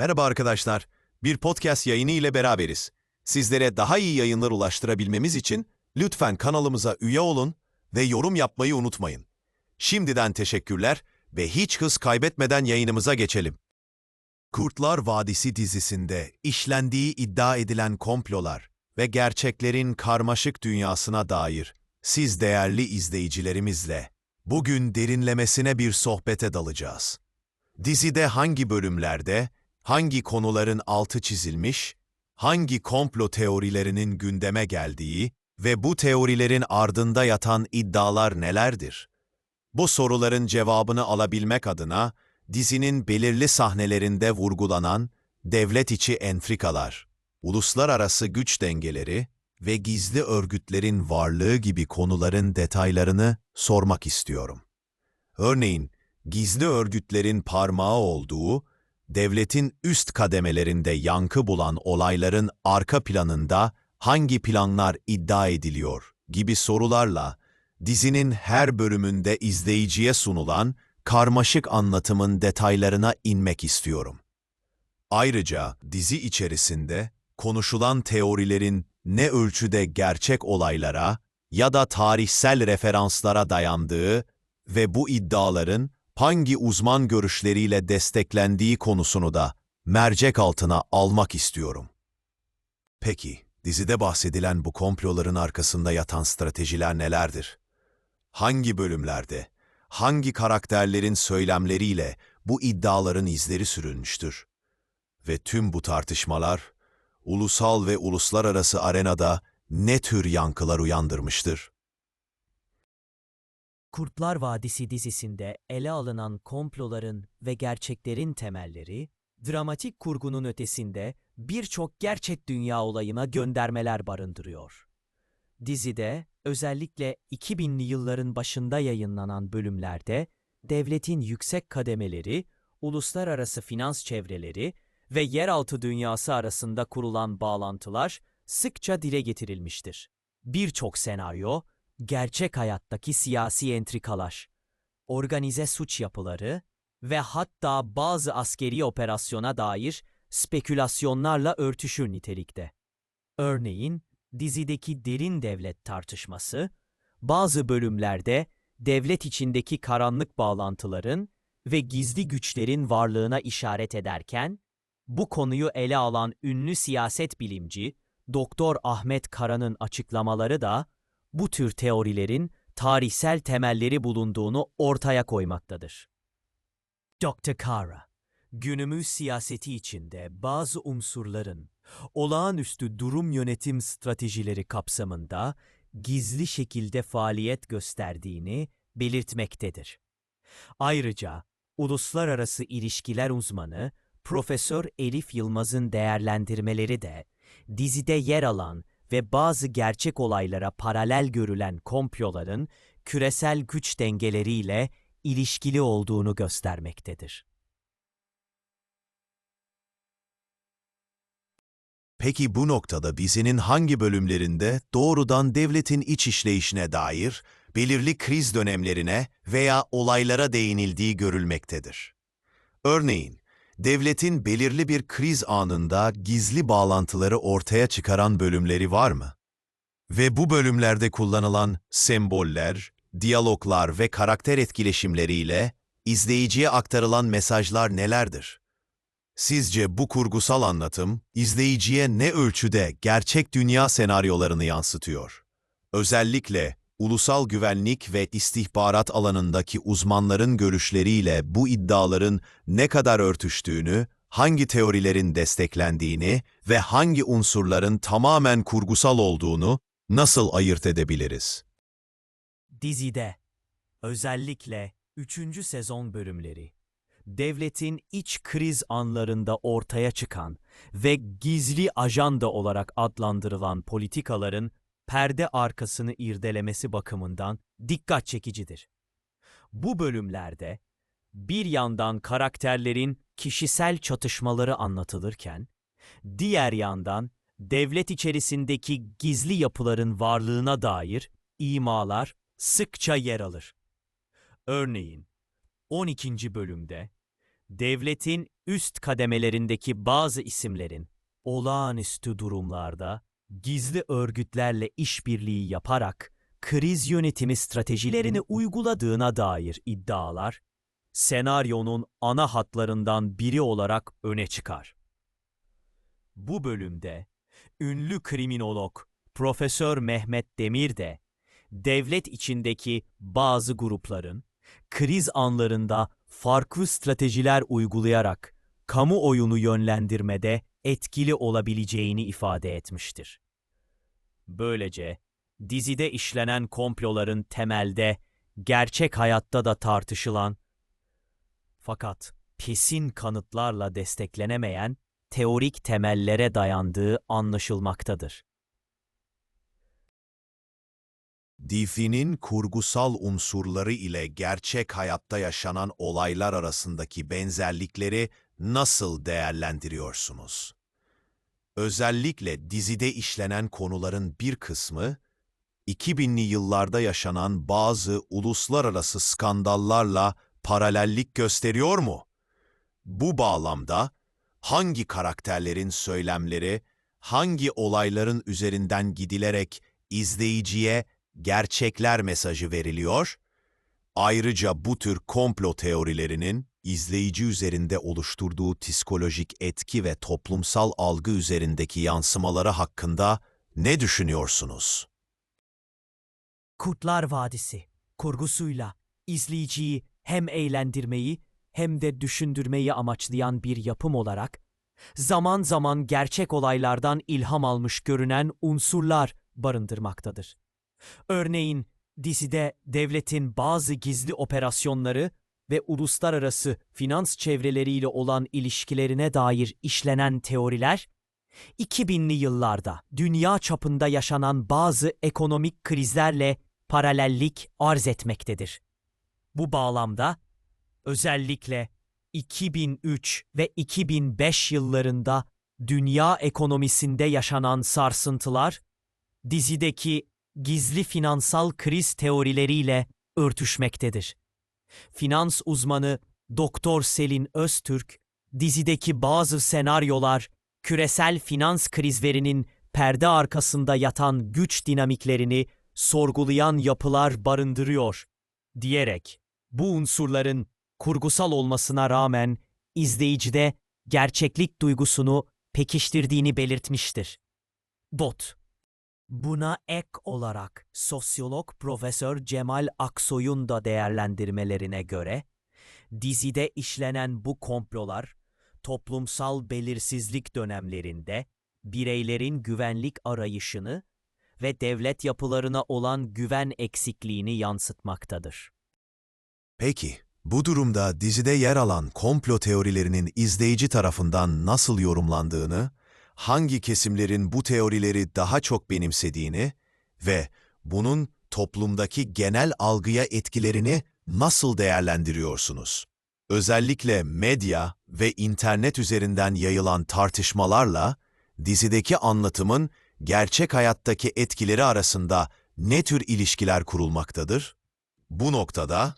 Merhaba arkadaşlar. Bir podcast yayını ile beraberiz. Sizlere daha iyi yayınlar ulaştırabilmemiz için lütfen kanalımıza üye olun ve yorum yapmayı unutmayın. Şimdiden teşekkürler ve hiç hız kaybetmeden yayınımıza geçelim. Kurtlar Vadisi dizisinde işlendiği iddia edilen komplolar ve gerçeklerin karmaşık dünyasına dair siz değerli izleyicilerimizle bugün derinlemesine bir sohbete dalacağız. Dizide hangi bölümlerde, hangi konuların altı çizilmiş, hangi komplo teorilerinin gündeme geldiği ve bu teorilerin ardında yatan iddialar nelerdir? Bu soruların cevabını alabilmek adına dizinin belirli sahnelerinde vurgulanan devlet içi entrikalar, uluslararası güç dengeleri ve gizli örgütlerin varlığı gibi konuların detaylarını sormak istiyorum. Örneğin, gizli örgütlerin parmağı olduğu, devletin üst kademelerinde yankı bulan olayların arka planında hangi planlar iddia ediliyor gibi sorularla dizinin her bölümünde izleyiciye sunulan karmaşık anlatımın detaylarına inmek istiyorum. Ayrıca dizi içerisinde konuşulan teorilerin ne ölçüde gerçek olaylara ya da tarihsel referanslara dayandığı ve bu iddiaların hangi uzman görüşleriyle desteklendiği konusunu da mercek altına almak istiyorum. Peki, dizide bahsedilen bu komploların arkasında yatan stratejiler nelerdir? Hangi bölümlerde, hangi karakterlerin söylemleriyle bu iddiaların izleri sürülmüştür? Ve tüm bu tartışmalar, ulusal ve uluslararası arenada ne tür yankılar uyandırmıştır? Kurtlar Vadisi dizisinde ele alınan komploların ve gerçeklerin temelleri, dramatik kurgunun ötesinde birçok gerçek dünya olayına göndermeler barındırıyor. Dizide özellikle 2000'li yılların başında yayınlanan bölümlerde devletin yüksek kademeleri, uluslararası finans çevreleri ve yeraltı dünyası arasında kurulan bağlantılar sıkça dile getirilmiştir. Birçok senaryo, gerçek hayattaki siyasi entrikalar, organize suç yapıları ve hatta bazı askeri operasyona dair spekülasyonlarla örtüşür nitelikte. Örneğin, dizideki derin devlet tartışması, bazı bölümlerde devlet içindeki karanlık bağlantıların ve gizli güçlerin varlığına işaret ederken, bu konuyu ele alan ünlü siyaset bilimci Doktor Ahmet Kara'nın açıklamaları da bu tür teorilerin tarihsel temelleri bulunduğunu ortaya koymaktadır. Dr. Kara, günümüz siyaseti içinde bazı unsurların olağanüstü durum yönetim stratejileri kapsamında gizli şekilde faaliyet gösterdiğini belirtmektedir. Ayrıca uluslararası ilişkiler uzmanı Profesör Elif Yılmaz'ın değerlendirmeleri de dizide yer alan ve bazı gerçek olaylara paralel görülen komploların küresel güç dengeleriyle ilişkili olduğunu göstermektedir. Peki bu noktada dizinin hangi bölümlerinde doğrudan devletin iç işleyişine dair belirli kriz dönemlerine veya olaylara değinildiği görülmektedir? Örneğin, devletin belirli bir kriz anında gizli bağlantıları ortaya çıkaran bölümleri var mı? Ve bu bölümlerde kullanılan semboller, diyaloglar ve karakter etkileşimleriyle izleyiciye aktarılan mesajlar nelerdir? Sizce bu kurgusal anlatım izleyiciye ne ölçüde gerçek dünya senaryolarını yansıtıyor? Özellikle ulusal güvenlik ve istihbarat alanındaki uzmanların görüşleriyle bu iddiaların ne kadar örtüştüğünü, hangi teorilerin desteklendiğini ve hangi unsurların tamamen kurgusal olduğunu nasıl ayırt edebiliriz? Dizide, özellikle 3. sezon bölümleri, devletin iç kriz anlarında ortaya çıkan ve gizli ajanda olarak adlandırılan politikaların perde arkasını irdelemesi bakımından dikkat çekicidir. Bu bölümlerde bir yandan karakterlerin kişisel çatışmaları anlatılırken, diğer yandan devlet içerisindeki gizli yapıların varlığına dair imalar sıkça yer alır. Örneğin 12. bölümde devletin üst kademelerindeki bazı isimlerin olağanüstü durumlarda gizli örgütlerle işbirliği yaparak kriz yönetimi stratejilerini uyguladığına dair iddialar senaryonun ana hatlarından biri olarak öne çıkar. Bu bölümde ünlü kriminolog Profesör Mehmet Demir de devlet içindeki bazı grupların kriz anlarında farklı stratejiler uygulayarak kamuoyunu yönlendirmede etkili olabileceğini ifade etmiştir. Böylece dizide işlenen komploların temelde gerçek hayatta da tartışılan fakat kesin kanıtlarla desteklenemeyen teorik temellere dayandığı anlaşılmaktadır. Dizinin kurgusal unsurları ile gerçek hayatta yaşanan olaylar arasındaki benzerlikleri nasıl değerlendiriyorsunuz? Özellikle dizide işlenen konuların bir kısmı, 2000'li yıllarda yaşanan bazı uluslararası skandallarla paralellik gösteriyor mu? Bu bağlamda hangi karakterlerin söylemleri, hangi olayların üzerinden gidilerek izleyiciye gerçekler mesajı veriliyor? Ayrıca bu tür komplo teorilerinin izleyici üzerinde oluşturduğu psikolojik etki ve toplumsal algı üzerindeki yansımaları hakkında ne düşünüyorsunuz? Kurtlar Vadisi kurgusuyla izleyiciyi hem eğlendirmeyi hem de düşündürmeyi amaçlayan bir yapım olarak zaman zaman gerçek olaylardan ilham almış görünen unsurlar barındırmaktadır. Örneğin dizide devletin bazı gizli operasyonları ve uluslararası finans çevreleriyle olan ilişkilerine dair işlenen teoriler 2000'li yıllarda dünya çapında yaşanan bazı ekonomik krizlerle paralellik arz etmektedir. Bu bağlamda özellikle 2003 ve 2005 yıllarında dünya ekonomisinde yaşanan sarsıntılar dizideki gizli finansal kriz teorileriyle örtüşmektedir. Finans uzmanı Doktor Selin Öztürk, dizideki bazı senaryolar küresel finans krizlerinin perde arkasında yatan güç dinamiklerini sorgulayan yapılar barındırıyor diyerek bu unsurların kurgusal olmasına rağmen izleyicide gerçeklik duygusunu pekiştirdiğini belirtmiştir. Dot Buna ek olarak sosyolog Profesör Cemal Aksoy'un da değerlendirmelerine göre dizide işlenen bu komplolar toplumsal belirsizlik dönemlerinde bireylerin güvenlik arayışını ve devlet yapılarına olan güven eksikliğini yansıtmaktadır. Peki, bu durumda dizide yer alan komplo teorilerinin izleyici tarafından nasıl yorumlandığını, hangi kesimlerin bu teorileri daha çok benimsediğini ve bunun toplumdaki genel algıya etkilerini nasıl değerlendiriyorsunuz? Özellikle medya ve internet üzerinden yayılan tartışmalarla dizideki anlatımın gerçek hayattaki etkileri arasında ne tür ilişkiler kurulmaktadır? Bu noktada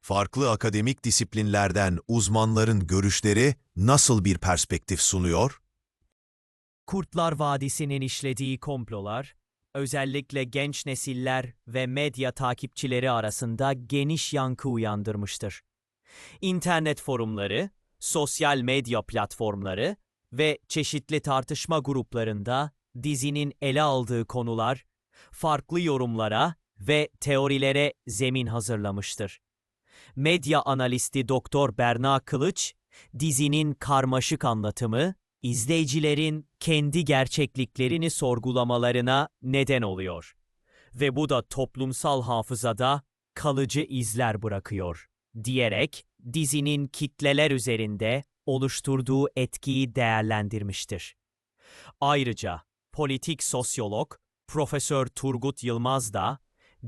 farklı akademik disiplinlerden uzmanların görüşleri nasıl bir perspektif sunuyor? Kurtlar Vadisi'nin işlediği komplolar, özellikle genç nesiller ve medya takipçileri arasında geniş yankı uyandırmıştır. İnternet forumları, sosyal medya platformları ve çeşitli tartışma gruplarında dizinin ele aldığı konular, farklı yorumlara ve teorilere zemin hazırlamıştır. Medya analisti Doktor Berna Kılıç, dizinin karmaşık anlatımı, izleyicilerin kendi gerçekliklerini sorgulamalarına neden oluyor. Ve bu da toplumsal hafızada kalıcı izler bırakıyor, diyerek dizinin kitleler üzerinde oluşturduğu etkiyi değerlendirmiştir. Ayrıca politik sosyolog Profesör Turgut Yılmaz da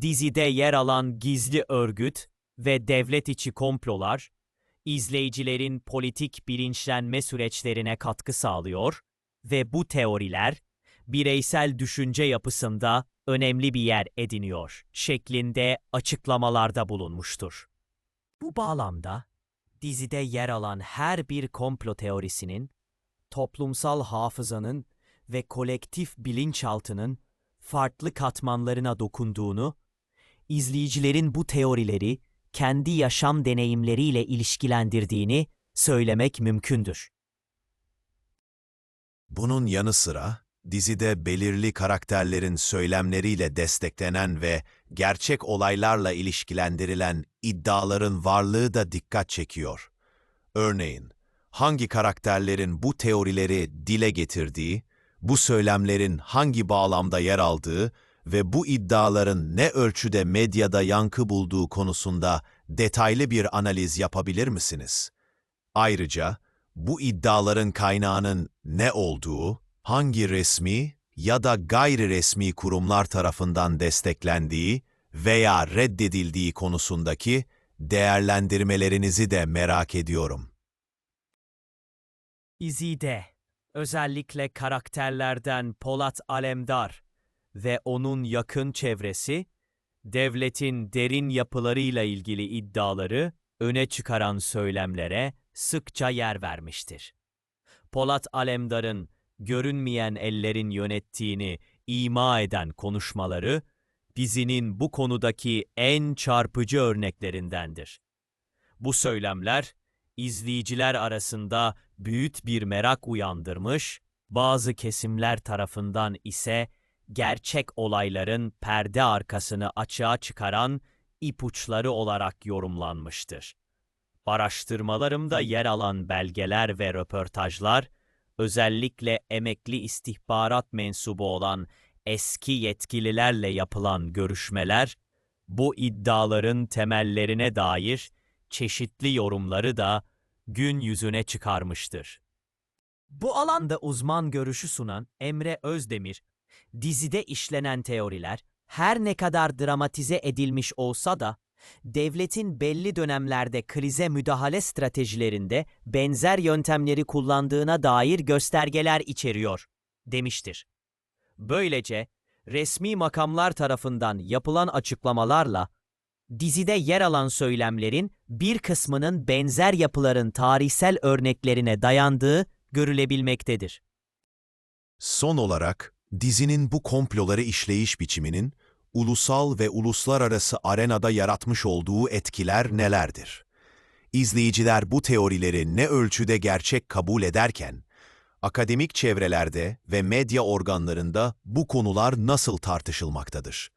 dizide yer alan gizli örgüt ve devlet içi komplolar izleyicilerin politik bilinçlenme süreçlerine katkı sağlıyor ve bu teoriler bireysel düşünce yapısında önemli bir yer ediniyor şeklinde açıklamalarda bulunmuştur. Bu bağlamda Dizide yer alan her bir komplo teorisinin, toplumsal hafızanın ve kolektif bilinçaltının farklı katmanlarına dokunduğunu, izleyicilerin bu teorileri kendi yaşam deneyimleriyle ilişkilendirdiğini söylemek mümkündür. Bunun yanı sıra, dizide belirli karakterlerin söylemleriyle desteklenen ve gerçek olaylarla ilişkilendirilen iddiaların varlığı da dikkat çekiyor. Örneğin, hangi karakterlerin bu teorileri dile getirdiği, bu söylemlerin hangi bağlamda yer aldığı ve bu iddiaların ne ölçüde medyada yankı bulduğu konusunda detaylı bir analiz yapabilir misiniz? Ayrıca, bu iddiaların kaynağının ne olduğu, hangi resmi ya da gayri resmi kurumlar tarafından desteklendiği veya reddedildiği konusundaki değerlendirmelerinizi de merak ediyorum. İzide, özellikle karakterlerden Polat Alemdar ve onun yakın çevresi, devletin derin yapılarıyla ilgili iddiaları öne çıkaran söylemlere sıkça yer vermiştir. Polat Alemdar'ın görünmeyen ellerin yönettiğini ima eden konuşmaları, dizinin bu konudaki en çarpıcı örneklerindendir. Bu söylemler, izleyiciler arasında büyük bir merak uyandırmış, bazı kesimler tarafından ise gerçek olayların perde arkasını açığa çıkaran ipuçları olarak yorumlanmıştır. Araştırmalarımda yer alan belgeler ve röportajlar, özellikle emekli istihbarat mensubu olan eski yetkililerle yapılan görüşmeler, bu iddiaların temellerine dair çeşitli yorumları da gün yüzüne çıkarmıştır. Bu alanda uzman görüşü sunan Emre Özdemir, dizide işlenen teoriler her ne kadar dramatize edilmiş olsa da devletin belli dönemlerde krize müdahale stratejilerinde benzer yöntemleri kullandığına dair göstergeler içeriyor, demiştir. Böylece resmi makamlar tarafından yapılan açıklamalarla dizide yer alan söylemlerin bir kısmının benzer yapıların tarihsel örneklerine dayandığı görülebilmektedir. Son olarak, dizinin bu komploları işleyiş biçiminin, ulusal ve uluslararası arenada yaratmış olduğu etkiler nelerdir? İzleyiciler bu teorileri ne ölçüde gerçek kabul ederken, akademik çevrelerde ve medya organlarında bu konular nasıl tartışılmaktadır?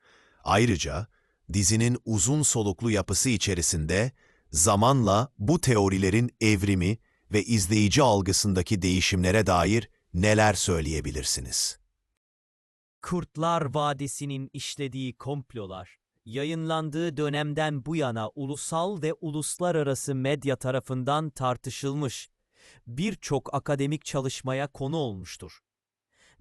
Ayrıca, dizinin uzun soluklu yapısı içerisinde zamanla bu teorilerin evrimi ve izleyici algısındaki değişimlere dair neler söyleyebilirsiniz? Kurtlar Vadisi'nin işlediği komplolar, yayınlandığı dönemden bu yana ulusal ve uluslararası medya tarafından tartışılmış, birçok akademik çalışmaya konu olmuştur.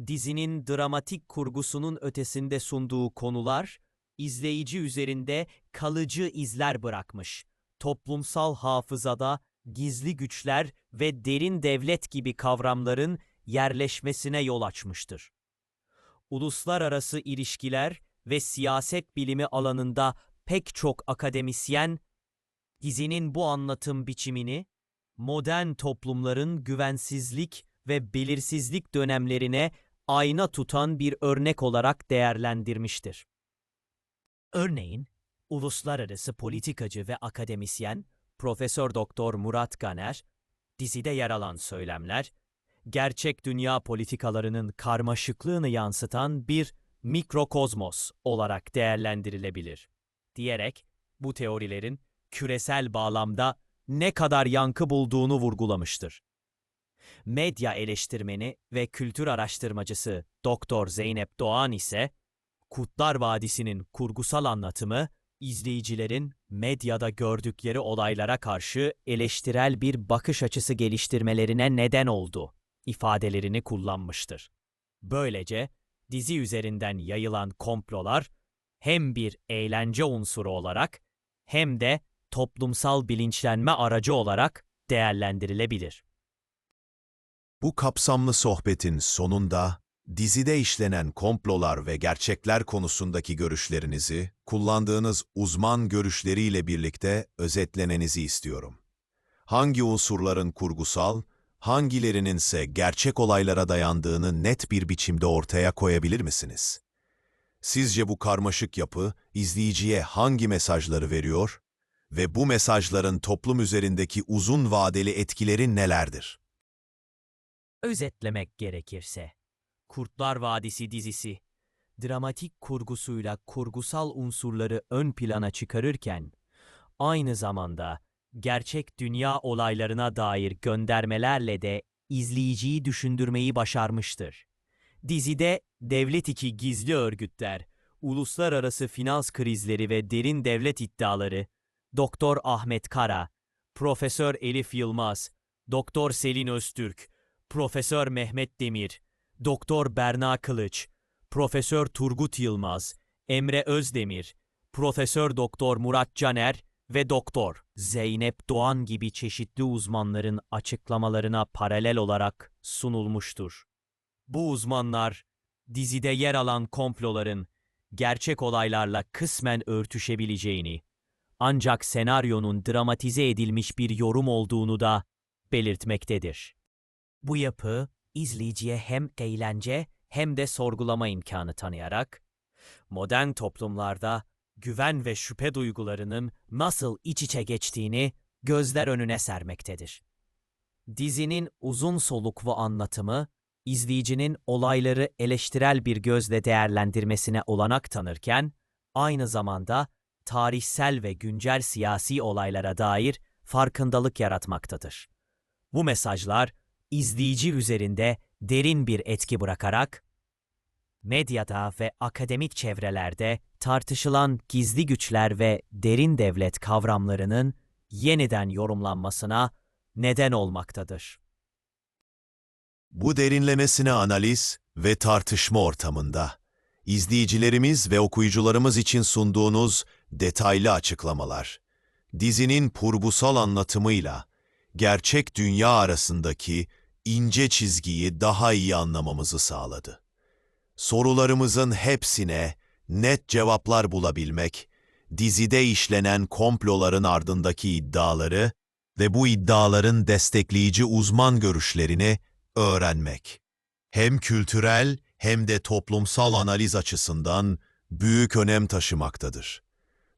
Dizinin dramatik kurgusunun ötesinde sunduğu konular, izleyici üzerinde kalıcı izler bırakmış. Toplumsal hafızada gizli güçler ve derin devlet gibi kavramların yerleşmesine yol açmıştır. Uluslararası ilişkiler ve siyaset bilimi alanında pek çok akademisyen, dizinin bu anlatım biçimini, modern toplumların güvensizlik ve belirsizlik dönemlerine ayna tutan bir örnek olarak değerlendirmiştir. Örneğin, uluslararası politikacı ve akademisyen Profesör Doktor Murat Ganer, dizide yer alan söylemler, gerçek dünya politikalarının karmaşıklığını yansıtan bir mikrokozmos olarak değerlendirilebilir. Diyerek bu teorilerin küresel bağlamda ne kadar yankı bulduğunu vurgulamıştır. Medya eleştirmeni ve kültür araştırmacısı Doktor Zeynep Doğan ise Kutlar Vadisi'nin kurgusal anlatımı izleyicilerin medyada gördükleri olaylara karşı eleştirel bir bakış açısı geliştirmelerine neden oldu ifadelerini kullanmıştır. Böylece dizi üzerinden yayılan komplolar hem bir eğlence unsuru olarak hem de toplumsal bilinçlenme aracı olarak değerlendirilebilir. Bu kapsamlı sohbetin sonunda dizide işlenen komplolar ve gerçekler konusundaki görüşlerinizi kullandığınız uzman görüşleriyle birlikte özetlemenizi istiyorum. hangi unsurların kurgusal, hangilerinin ise gerçek olaylara dayandığını net bir biçimde ortaya koyabilir misiniz? Sizce bu karmaşık yapı izleyiciye hangi mesajları veriyor ve bu mesajların toplum üzerindeki uzun vadeli etkileri nelerdir? Özetlemek gerekirse, Kurtlar Vadisi dizisi, dramatik kurgusuyla kurgusal unsurları ön plana çıkarırken, aynı zamanda gerçek dünya olaylarına dair göndermelerle de izleyiciyi düşündürmeyi başarmıştır. Dizide devlet içi gizli örgütler, uluslararası finans krizleri ve derin devlet iddiaları, Doktor Ahmet Kara, Profesör Elif Yılmaz, Doktor Selin Öztürk, Profesör Mehmet Demir, Doktor Berna Kılıç, Profesör Turgut Yılmaz, Emre Özdemir, Profesör Doktor Murat Caner ve Doktor Zeynep Doğan gibi çeşitli uzmanların açıklamalarına paralel olarak sunulmuştur. Bu uzmanlar dizide yer alan komploların gerçek olaylarla kısmen örtüşebileceğini ancak senaryonun dramatize edilmiş bir yorum olduğunu da belirtmektedir. Bu yapı izleyiciye hem eğlence hem de sorgulama imkanı tanıyarak modern toplumlarda güven ve şüphe duygularının nasıl iç içe geçtiğini gözler önüne sermektedir. Dizinin uzun soluklu anlatımı izleyicinin olayları eleştirel bir gözle değerlendirmesine olanak tanırken aynı zamanda tarihsel ve güncel siyasi olaylara dair farkındalık yaratmaktadır. Bu mesajlar izleyici üzerinde derin bir etki bırakarak medyada ve akademik çevrelerde tartışılan gizli güçler ve derin devlet kavramlarının yeniden yorumlanmasına neden olmaktadır. Bu derinlemesine analiz ve tartışma ortamında izleyicilerimiz ve okuyucularımız için sunduğunuz detaylı açıklamalar, dizinin kurgusal anlatımıyla gerçek dünya arasındaki ince çizgiyi daha iyi anlamamızı sağladı. Sorularımızın hepsine net cevaplar bulabilmek, dizide işlenen komploların ardındaki iddiaları ve bu iddiaların destekleyici uzman görüşlerini öğrenmek. Hem kültürel hem de toplumsal analiz açısından büyük önem taşımaktadır.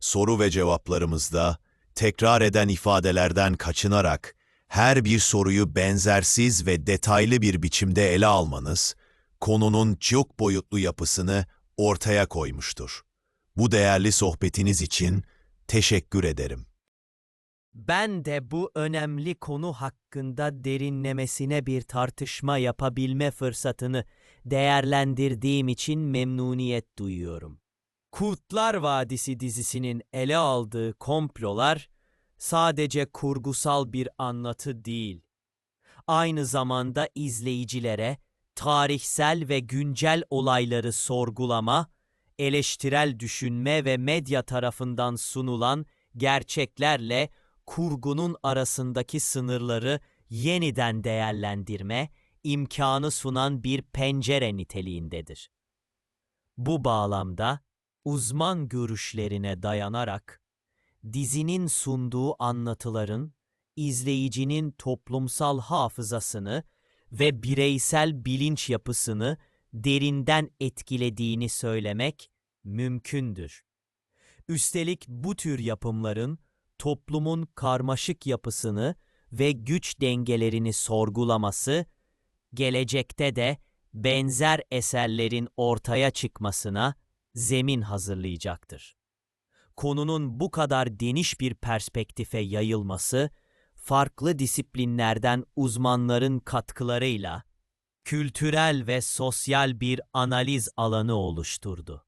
Soru ve cevaplarımızda tekrar eden ifadelerden kaçınarak her bir soruyu benzersiz ve detaylı bir biçimde ele almanız, konunun çok boyutlu yapısını ortaya koymuştur. Bu değerli sohbetiniz için teşekkür ederim. Ben de bu önemli konu hakkında derinlemesine bir tartışma yapabilme fırsatını değerlendirdiğim için memnuniyet duyuyorum. Kurtlar Vadisi dizisinin ele aldığı komplolar sadece kurgusal bir anlatı değil. Aynı zamanda izleyicilere tarihsel ve güncel olayları sorgulama, eleştirel düşünme ve medya tarafından sunulan gerçeklerle kurgunun arasındaki sınırları yeniden değerlendirme imkanı sunan bir pencere niteliğindedir. Bu bağlamda uzman görüşlerine dayanarak dizinin sunduğu anlatıların izleyicinin toplumsal hafızasını ve bireysel bilinç yapısını derinden etkilediğini söylemek mümkündür. Üstelik bu tür yapımların toplumun karmaşık yapısını ve güç dengelerini sorgulaması gelecekte de benzer eserlerin ortaya çıkmasına zemin hazırlayacaktır. Konunun bu kadar geniş bir perspektife yayılması, farklı disiplinlerden uzmanların katkılarıyla kültürel ve sosyal bir analiz alanı oluşturdu.